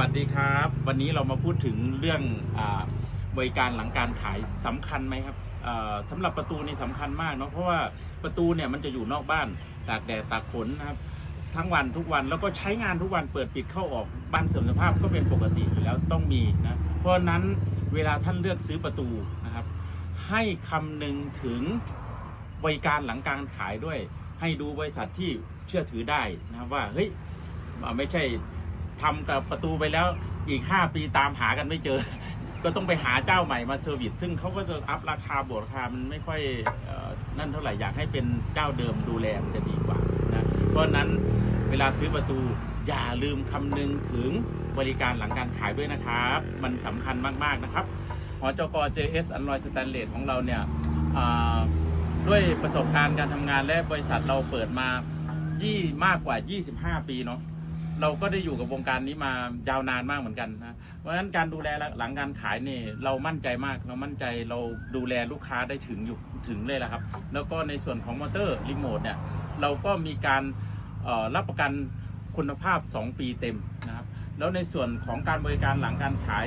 วัสดีครับ วันนี้เรามาพูดถึงเรื่องอบริการหลังการขายสำคัญไหมครับอ่าสำหรับประตูนี่สำคัญมากเนาะเพราะว่าประตูเนี่ยมันจะอยู่นอกบ้านตากแดดตากฝนนะครับทั้งวันทุกวันแล้วก็ใช้งานทุกวันเปิดปิดเข้าออกบ้านเสริมสภาพก็เป็นปกติอยู่แล้วต้องมีนะเพราะนั้นเวลาท่านเลือกซื้อประตูนะครับ ให้คำนึงถึงบริการหลังการขายด้วย ให้ดูบริษัทที่เชื่อถือได้นะครับว่าเฮ้ยไม่ใช่ ทำกับประตูไปแล้วอีก 5 ปีตามหากันไม่เจอ ก็ต้องไปหาเจ้าใหม่มาเซอร์วิสซึ่งเขาก็จะอัพราคาบวกราคามันไม่ค่อยออนั่นเท่าไหร่อยากให้เป็นเจ้าเดิมดูแลมันจะดีกว่านะเพราะนั้นเวลาซื้อประตูอย่าลืมคำนึงถึงบริการหลังการขายด้วยนะครับ มันสำคัญมาก ๆ นะครับหอจก JS อันลอยสแตนเลสของเราเนี่ยด้วยประสบการณ์การทำงานและบริษัทเราเปิดมายี่มากกว่า 25 ปีเนาะ เราก็ได้อยู่กับวงการนี้มายาวนานมากเหมือนกันนะเพราะฉะนั้นการดูแลหลังการขายนี่เรามั่นใจมาก เรามั่นใจเราดูแลลูกค้าได้ถึงอยู่ถึงเลยละครับ แล้วก็ในส่วนของมอเตอร์รีโมทเนี่ยเราก็มีการรับประกันคุณภาพ 2 ปีเต็มนะครับ แล้วในส่วนของการบริการหลังการขาย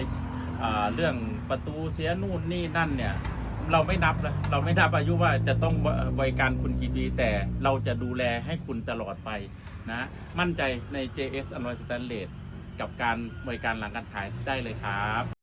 เเรื่องประตูเสียนู่นนี่นั่นเนี่ย เราไม่นับนะเราไม่นับอายุว่าจะต้องบริการคุณกี่ปี แต่เราจะดูแลให้คุณตลอดไปนะมั่นใจใน JS Alloy Stainless กับการบริการหลังการขายได้เลยครับ